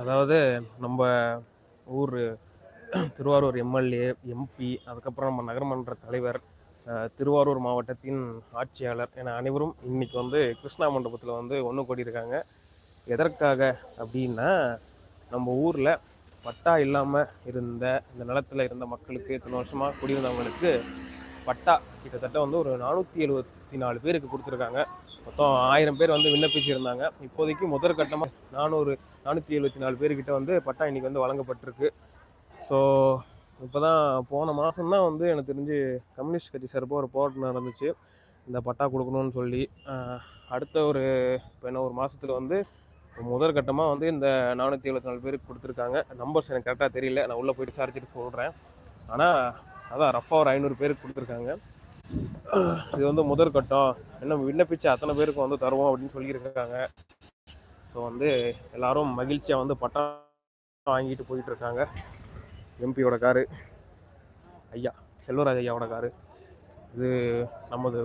அதாவது நம்ம ஊர் திருவாரூர் எம்எல்ஏ எம்பி அதுக்கப்புறம் நம்ம நகரமன்ற தலைவர் திருவாரூர் மாவட்டத்தின் ஆட்சியாளர் என அனைவரும் இன்னைக்கு வந்து கிருஷ்ணா மண்டபத்தில் வந்து ஒன்று கூடியிருக்காங்க. எதற்காக அப்படின்னா நம்ம ஊரில் பட்டா இல்லாமல் இருந்த இந்த நிலத்தில் இருந்த மக்களுக்கு இத்தனை வருஷமாக குடியிருந்தவங்களுக்கு பட்டா கிட்டத்தட்ட வந்து ஒரு நானூற்றி எழுபத்தி நாலு பேருக்கு கொடுத்துருக்காங்க. மொத்தம் ஆயிரம் பேர் வந்து விண்ணப்பிச்சிருந்தாங்க. இப்போதைக்கு முதற் கட்டமாக நானூறு நானூற்றி எழுபத்தி நாலு பேர்கிட்ட வந்து பட்டா இன்னைக்கு வந்து வழங்கப்பட்டிருக்கு. ஸோ இப்போ தான் போன மாதம் தான் வந்து எனக்கு தெரிஞ்சு கம்யூனிஸ்ட் கட்சி சார்பாக ஒரு போராட்டம் நடந்துச்சு. இந்த பட்டா கொடுக்கணும்னு சொல்லி அடுத்த ஒரு இப்போ என்ன ஒரு மாதத்துல வந்து முதல் கட்டமாக வந்து இந்த நானூற்றி எழுபத்தி நாலு பேருக்கு கொடுத்துருக்காங்க. நம்பர்ஸ் எனக்கு கரெக்டாக தெரியல. நான் உள்ளே போயிட்டு விசாரிச்சுட்டு சொல்கிறேன் ஆனால் அதான் ரஃபாக ஒரு ஐநூறு பேருக்கு கொடுத்துருக்காங்க. இது வந்து முதல் கட்டம். இன்னும் விண்ணப்பிச்ச அத்தனை பேருக்கு வந்து தருவோம் அப்படின்னு சொல்லியிருக்காங்க. ஸோ வந்து எல்லாரும் மகிழ்ச்சியாக வந்து பட்டம் வாங்கிட்டு போயிட்டு இருக்காங்க. எம்பியோட காரு. ஐயா செல்வராஜ் ஐயாவோட காரு. இது நமது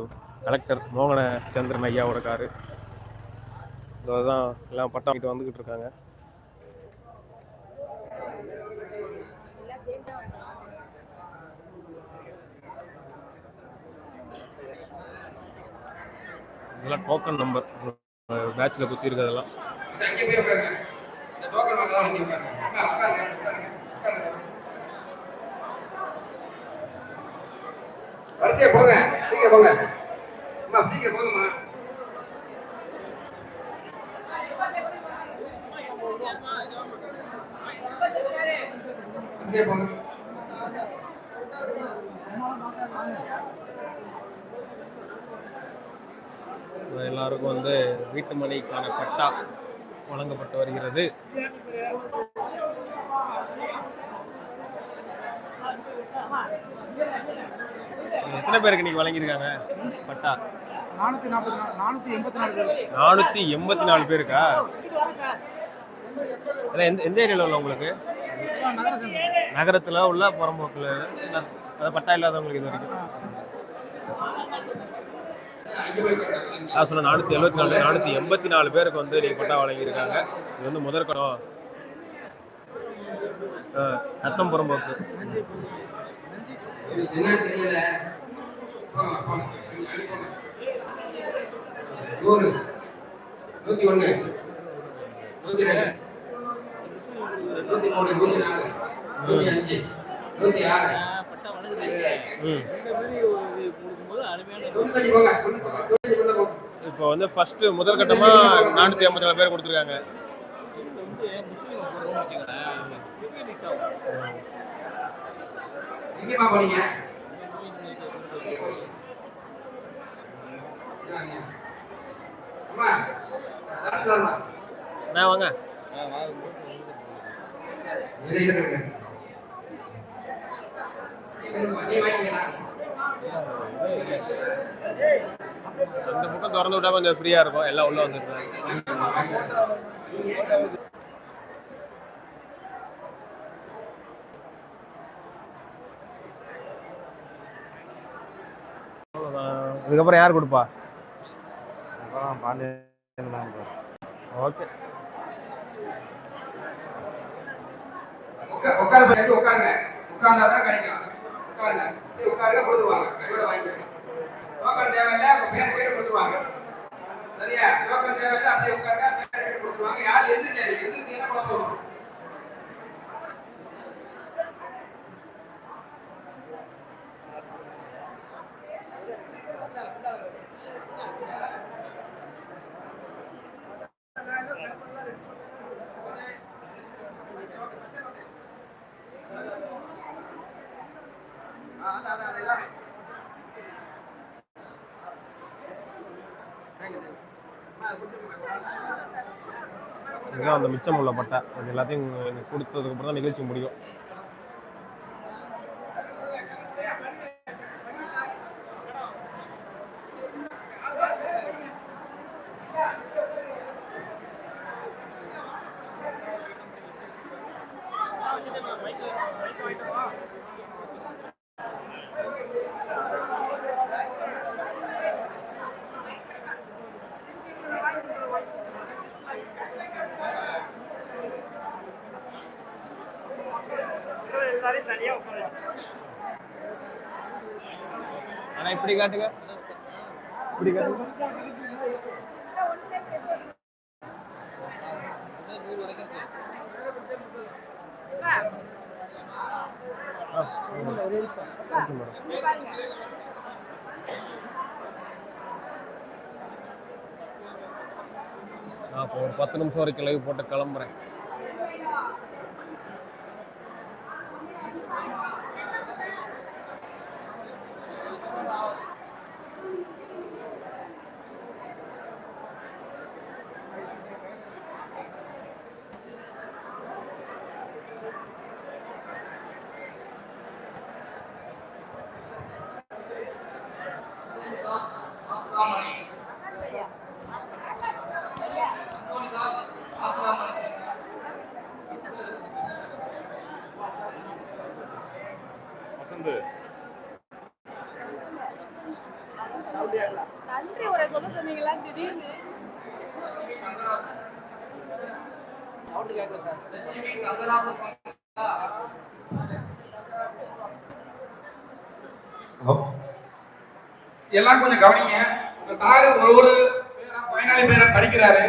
கலெக்டர் மோகன சந்திரன் ஐயாவோட காரு. இதுதான் எல்லாம் பட்டா வாங்கிட்டு வந்துக்கிட்டு இருக்காங்க. இதெல்லாம் டோக்கன் நம்பர் பேட்சில் குத்தி இருக்கிறதெல்லாம். இங்க போய் வரிசையா போங்க. சீக்கிரம் போங்க. அம்மா சீக்கிரம் போங்கம்மா. போங்க எல்லாருக்கும் வந்து வீட்டு மனைக்கான பட்டா வழங்கப்பட்டு வருகிறது. எத்தனை பேருக்கு இன்னைக்கு வழங்கியிருக்காங்க பட்டா? நானூத்தி நாற்பத்தி நாலு நானூத்தி எண்பத்தி நாலு எண்பத்தி நாலு பேருக்கா? எந்த எந்த ஏரியாவில் உள்ள உங்களுக்கு? நகரத்தில் உள்ள புறம்போக்கில் அது பட்டா இல்லாதவங்களுக்கு இது வரைக்கும். நான் சொன்ன நானூற்றி எழுபத்தி நாலு நானூற்றி எண்பத்தி நாலு பேருக்கு வந்து நீங்கள் பட்டா வழங்கியிருக்காங்க. இது வந்து முதற்கணம் ஆ, நத்தம் புறம்போக்கு. நூறு நூத்தி ஒண்ணு நூத்தி ரெண்டு. நூத்தி மூணு நூத்தி நாலு நூத்தி அஞ்சு நூத்தி ஆறு. இப்போ வந்து ஃபர்ஸ்ட் முதல் கட்டமாக நானூற்றி எண்பத்தி நாலு பேர் கொடுத்துருக்காங்க. டாக்டர்மா நான் வாங்க. அந்த பக்கம் திறந்து விட்டா கொஞ்சம் ஃப்ரீயாக இருக்கும். எல்லாம் உள்ளே வந்துருக்காங்க இதுக்கப்புறம் யார் கொடுப்பா? ஓகே. உட்கார சொல்லி உட்காருங்க உட்கார்ந்தாதான் கிடைக்கும் உட்காருங்க சரி, உட்காருங்க கொடுத்துருவாங்க கையோட வாங்கிக்கோங்க டோக்கன் தேவையில்லை உங்க பேர் கேட்டு கொடுத்துருவாங்க சரியா டோக்கன் தேவையில்லை அப்படியே உட்காருங்க இதுதான் அந்த மிச்சம் உள்ள பட்டை. அது எல்லாத்தையும் எனக்கு கொடுத்ததுக்கு அப்புறம் தான் நிகழ்ச்சி முடியும். ஆனா இப்படி காட்டுங்க. இப்படி காட்டுங்க. நான் இப்போ ஒரு பத்து நிமிஷம் வரைக்கும் லைவ் போட்டு கிளம்புறேன். நன்றி உரை சொல்ல சொன்னீங்களா? திடீர்னு. ஹலோ எல்லாம் கொஞ்சம் கவனிங்க. இந்த சாரு ஒரு ஒரு பேரா, பயனாளி பேரை படிக்கிறாரு.